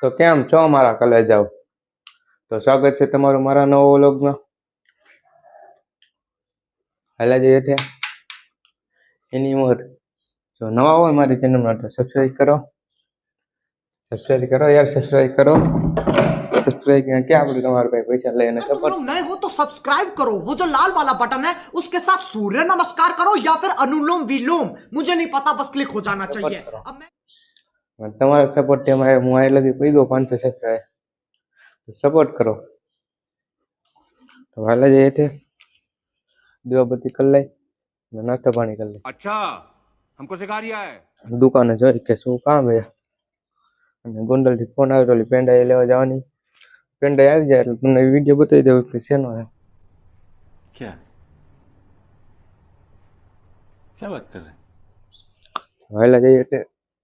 તો કેમ છો મારા કલેજાઓ તો સ્વાગત છે તમારું મારા નવો વ્લોગમાં હાલા જે એની મોર જો નવા હોય મારી ચેનલમાં તો સબસ્ક્રાઈબ કરો સબસ્ક્રાઈબ કરો યાર સબસ્ક્રાઈબ કરો सब्सक्राइब क्या बोले भाई पैसा लेने का पर नए हो तो सब्सक्राइब करो वो जो लाल वाला बटन है उसके साथ सूर्य नमस्कार करो या फिर अनुलोम विलोम मुझे नहीं पता बस क्लिक हो जाना चाहिए अब मैं તમારા સપોર્ટથી અમારે હું આ લગી પડી ગયો પાંચસો સબસ્ક્રાઈબ સપોર્ટ કરો તો હાલ જઈએ છે દીવાબત્તી કરી લઈ નાસ્તો પાણી કરી લઈ અચ્છા હમકો સિખા રહ્યા હે દુકાને જોઈ કે શું કામ હે અને ગોંડલથી ફોન આવ્યો ઓલી પેંડાઈ લેવા જવાની પેંડાઈ આવી જાય એટલે તમને વિડીયો બતાવી દઉં કે શેનો હે ક્યાં ક્યાં વાત કર રહે હાલ જઈએ એટલે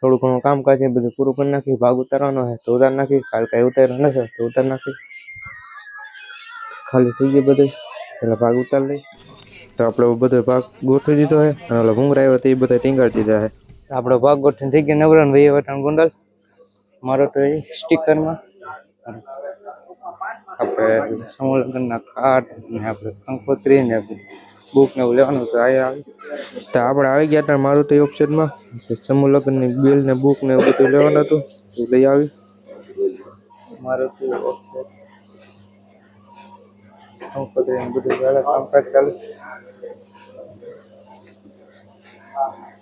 થોડું ઘણું કામકાજ એ બધું પૂરું કરી નાખી ભાગ ઉતારવાનો છે તો ઉતાર નાખી કાલ કાંઈ ઉતાર્યો નથી તો ઉતાર નાખી ખાલી થઈ ગયું બધું એટલે ભાગ ઉતારી લઈ તો આપણે બધો ભાગ ગોઠવી દીધો છે અને ઓલા ભૂંગરા આવ્યો તે બધા ટીંગાડી દીધા છે આપણો ભાગ ગોઠવીને થઈ ગયો નવરણ ભાઈ વટાણ ગુંડલ મારો તો એ સ્ટીકરમાં આપણે સમૂહ લગ્નના ને આપણે કંકોત્રી ને બુક ને લેવાનું તો આયા આવી તો આપણે આવી ગયા હતા મારું તો ઓપ્શનમાં સમૂહ લગ્નની બિલ ને બુક ને બધું લેવાનું હતું એ લઈ આવી મારું તો ઓપ્શન હું પકડીને બધું ગાળા કામકાજ ચાલુ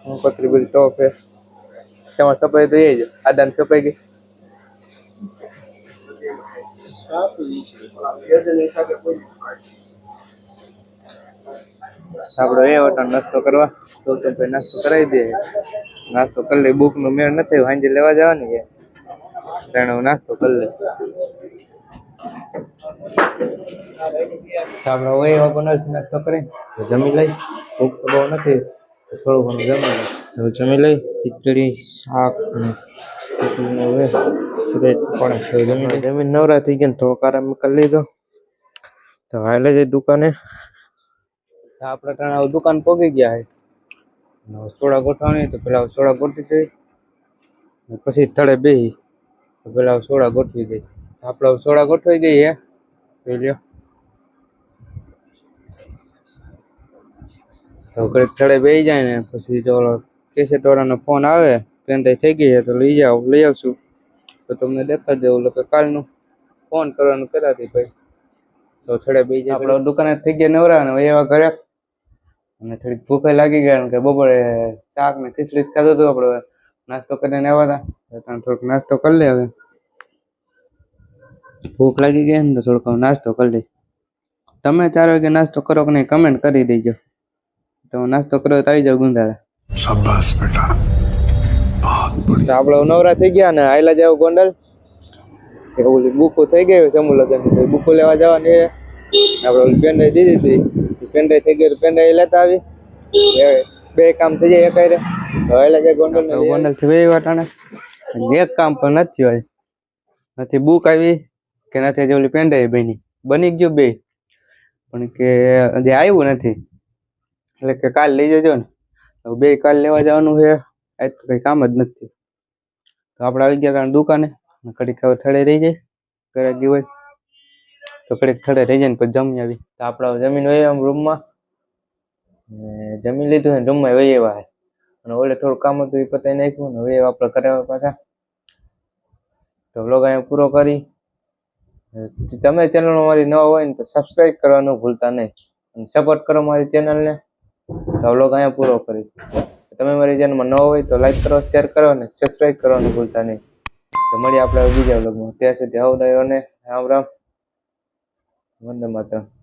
હું પકડી બધી ટોપ હે તેમાં સફાઈ તો એ જ આદાન સફાઈ ગઈ Stop, please. તબરો એ હોટો નાસ્તો કરવા સોલસ પર નાસ્તો કરાઈ દે નાસ્તો કરલે બુક નો મે નથી હાંજે લેવા જવાની કે ત્રણ નાસ્તો કર લે તમરો એ હોકો નાસ્તો કરે જમી લઈ ભૂખ તો બહુ નથી થોડું મને જમી લઈ જમી લઈ ચટડી શાક ને તે વે ફ્રેડ પણ થોડું જમી લે દે મને નવરા થી જ થોડ કારે મે કરી લે તો આલે જે દુકાને આપણે ટાણા દુકાન પોગી ગયા હે સોડા ગોઠવાની તો પેલા સોડા ગોઠવી દઈ પછી તળે બેહી પેલા સોડા ગોઠવી દઈ આપડે સોડા ગોઠવી ગઈ હે લ્યો તો કઈક તળે બેહી જાય ને પછી જો કેસેટ વાળાનો ફોન આવે પેન્ટાઈ થઈ ગઈ છે તો લઈ જાઓ લઈ આવશું તો તમને દેખાડ દેવું એટલે નું ફોન કરવાનું કરાતી ભાઈ તો બે જાય આપડે દુકાને થઈ ગયા નવરા ને એવા ઘરે મને થોડી ભૂખ લાગી ગઈ કે બબડે ચાક ને ખીચડી કા દેતો આપડો નાસ્તો કરને આવતા તો થોડું નાસ્તો કરી લે હવે ભૂખ લાગી ગઈ ને થોડુંક નાસ્તો કરી લે તમે ચાર વાગે નાસ્તો કરો કે નહીં કમેન્ટ કરી દેજો તો નાસ્તો કરો તો આવી જ ગુંદાળા શાબાશ બેટા બહુત બઢિયા આપળો ઉનોરા થઈ ગયા ને આલા જાવ ગોંડલ એ બુક્કો થઈ ગયો ચમુલો જે બુક્કો લેવા જાવ ને આપડો પેન નઈ દીધી થી પેંડાઈ થઈ ગઈ પેંડાઈ લેતા આવી બે કામ થઈ જાય એક રે હવે લાગે ગોંડલ ગોંડલ થી બે વાટાણે એક કામ પણ નથી હોય નથી બુક આવી કે નથી જે ઓલી પેંડાઈ બની બની ગયું બે પણ કે જે આવ્યું નથી એટલે કે કાલ લઈ જજો ને બે કાલ લેવા જવાનું છે આજ તો કઈ કામ જ નથી તો આપણે આવી ગયા કારણ દુકાને કડી ખબર થડે રહી જાય ઘરે દિવસ તો કડેક થડે રહી જાય ને પછી જમી આવી તો આપણા જમીન હોય આમ રૂમમાં જમી લીધું ને રૂમમાં વહી એવા અને ઓલે થોડું કામ હતું એ પતાવી નાખ્યું ને હવે આપણે કરે પાછા તો વ્લોગ અહીંયા પૂરો કરી તમે ચેનલ મારી ન હોય ને તો સબસ્ક્રાઈબ કરવાનું ભૂલતા નહીં અને સપોર્ટ કરો મારી ચેનલને તો વ્લોગ અહીંયા પૂરો કરી તમે મારી ચેનલમાં ન હોય તો લાઈક કરો શેર કરો અને સબસ્ક્રાઈબ કરવાનું ભૂલતા નહીં તો મળીએ આપણે બીજા વ્લોગમાં ત્યાં સુધી આવું રહ્યો ને રામ રામ ಒಂದು ಮತ